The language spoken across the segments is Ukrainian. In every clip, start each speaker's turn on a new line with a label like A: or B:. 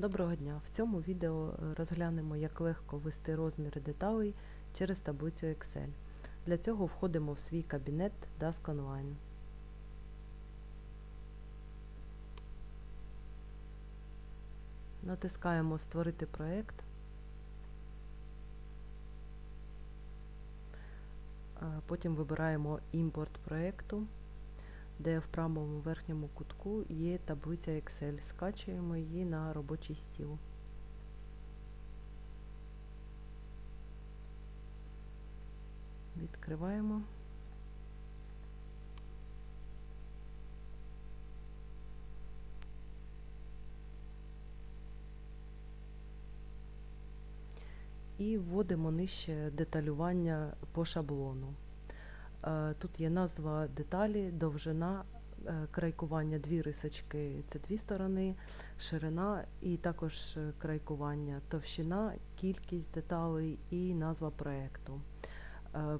A: Доброго дня! В цьому відео е, розглянемо, як легко ввести розміри деталей через таблицю Excel. Для цього входимо в свій кабінет Dask Online. Натискаємо Створити проєкт. Е, Потім вибираємо імпорт проєкту, де в правому верхньому кутку є таблиця Excel. Скачуємо її на робочий стіл. Відкриваємо. І вводимо нижче деталювання по шаблону. Е, Тут є назва деталі, довжина, е, крайкування, дві рисочки це дві сторони, ширина і також е, крайкування, товщина, кількість деталей і назва проєкту.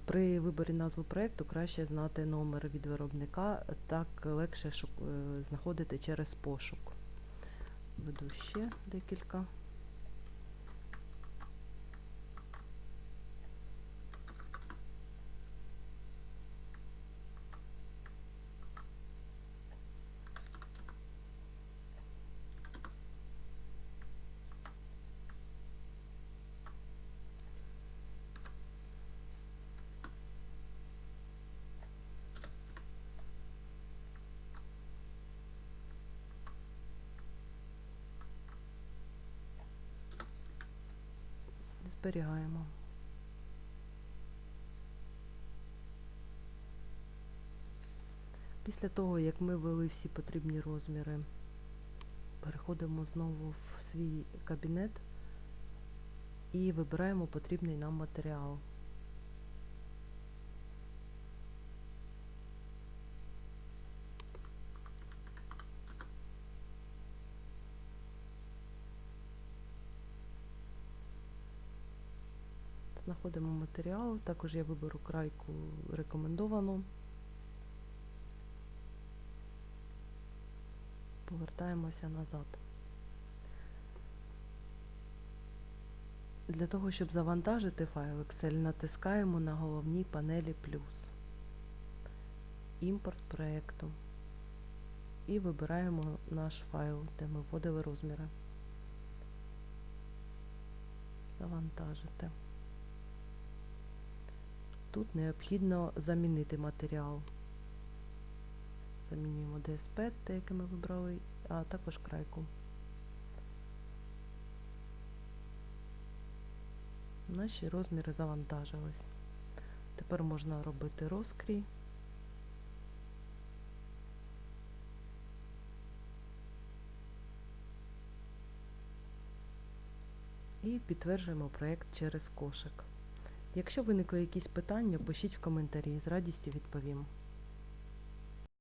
A: При виборі назви проєкту краще знати номер від виробника, так легше знаходити через пошук. Веду ще декілька. Зберігаємо. Після того, як ми ввели всі потрібні розміри, переходимо знову в свій кабінет і вибираємо потрібний нам матеріал. Знаходимо матеріал, також я виберу крайку рекомендовану. Повертаємося назад. Для того, щоб завантажити файл Excel, натискаємо на головній панелі плюс, імпорт проєкту і вибираємо наш файл, де ми вводили розміри. Завантажити. Тут необхідно замінити матеріал. Замінюємо DSP, те, яке ми вибрали, а також крайку. Наші розміри завантажились. Тепер можна робити розкрій. І підтверджуємо проєкт через кошик. Якщо виникли якісь питання, пишіть в коментарі, з радістю відповім.